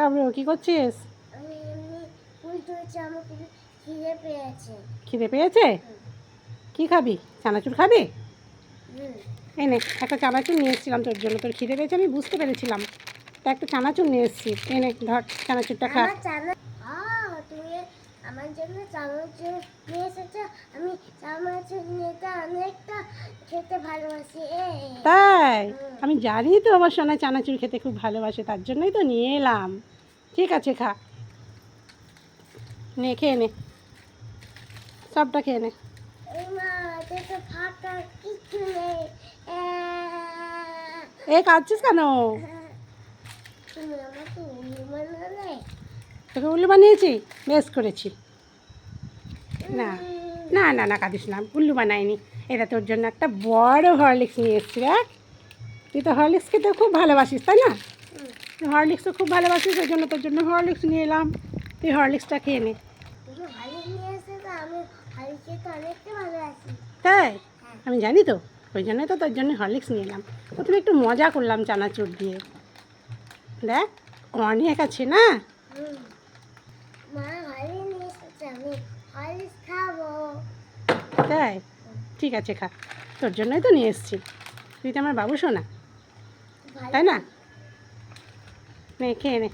আবরু কি করছিস? খিদে পেয়েছে। খিদে পেয়েছে? কি খাবি? চানাচুর খাবি? এই নে একটা চানাচুর নিয়ে এসেছিলাম তোর জন্য। তোর খিদে পেয়েছে আমি বুঝতে পেরেছিলাম। তা একটা চানাচুর নিয়ে এসেছি। এই নে ধর চানাচুরটা খা। আমার জন্য চানাচুর নিয়ে এসেছ? আমি চানাচুর নিতে অনেকটা খেতে ভালোবাসি তাই? আমি জানি তো আমার সোনা চানাচুর খেতে খুব ভালোবাসে তার জন্যই তো নিয়ে এলাম। ঠিক আছে খা। নে খেয়ে নে। সবটা খেয়ে নে। এ, কাঁদছিস কেন? তোকে উল্লু বানিয়েছি? বেশ করেছি। না না না না কাঁদিস না। উল্লু বানাইনি। এটা তোর জন্য একটা বড় হরলিক্স নিয়ে এসেছি দেখ। তুই তো হরলিক্স খেতে খুব ভালোবাসিস তাই না? হরলিক্সও খুব ভালোবাসিস ওই জন্য তোর জন্য হরলিক্স নিয়ে এলাম। তুই হরলিক্সটা খেয়ে নে। নিয়ে এসেছ আমি তাই? জানি তো ওই জন্যই তো তোর জন্য হরলিক্স নিয়ে এলাম। প্রথমে একটু মজা করলাম চানাচুর দিয়ে। দেখ অনেক আছে না? তাই? ঠিক আছে খা। তোর জন্যই তো নিয়ে এসেছি। তুই তো আমার বাবু শোনা তাই না? নে খেয়ে নে।